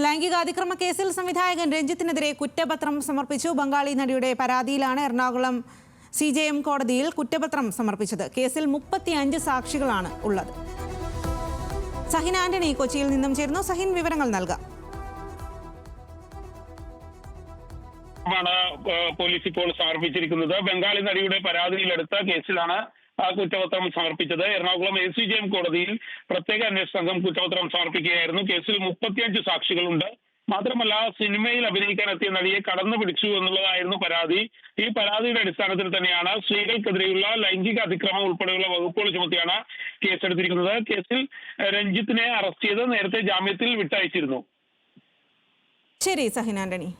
ലൈംഗികാതിക്രമ കേസിൽ സംവിധായകൻ രഞ്ജിത്തിനെതിരെ കുറ്റപത്രം സമർപ്പിച്ചു. ബംഗാളി നടിയുടെ പരാതിയിലാണ് എറണാകുളം സി ജെ എം കോടതിയിൽ കുറ്റപത്രം സമർപ്പിച്ചത്. കേസിൽ മുപ്പത്തിയഞ്ച് സാക്ഷികളാണ് ഉള്ളത്. സഹിൻ ആന്റണി കൊച്ചിയിൽ നിന്നും ചേർന്നു സഹിൻ വിവരങ്ങൾ നൽകാം. പോലീസ് ഇപ്പോൾ സമർപ്പിച്ചിരിക്കുന്നത്. ബംഗാളി നടിയുടെ പരാതിയിലെടുത്ത കേസിലാണ് ആ കുറ്റപത്രം സമർപ്പിച്ചത് Ernakulam A C J M കോടതിയിൽ പ്രത്യേക അന്വേഷണ സംഘം കുറ്റപത്രം സമർപ്പിക്കുകയായിരുന്നു. കേസിൽ മുപ്പത്തിയഞ്ച് സാക്ഷികളുണ്ട്. മാത്രമല്ല സിനിമയിൽ അഭിനയിക്കാൻ എത്തിയ നടിയെ കടന്നു പിടിച്ചു എന്നുള്ളതായിരുന്നു പരാതി. ഈ പരാതിയുടെ അടിസ്ഥാനത്തിൽ തന്നെയാണ് സ്ത്രീകൾക്കെതിരെയുള്ള ലൈംഗിക അതിക്രമം ഉൾപ്പെടെയുള്ള വകുപ്പുകൾ ചുമത്തിയാണ് കേസെടുത്തിരിക്കുന്നത്. കേസിൽ രഞ്ജിത്തിനെ അറസ്റ്റ് ചെയ്ത് നേരത്തെ ജാമ്യത്തിൽ വിട്ടയച്ചിരുന്നു. ശരി സഹിൻ ആന്റണി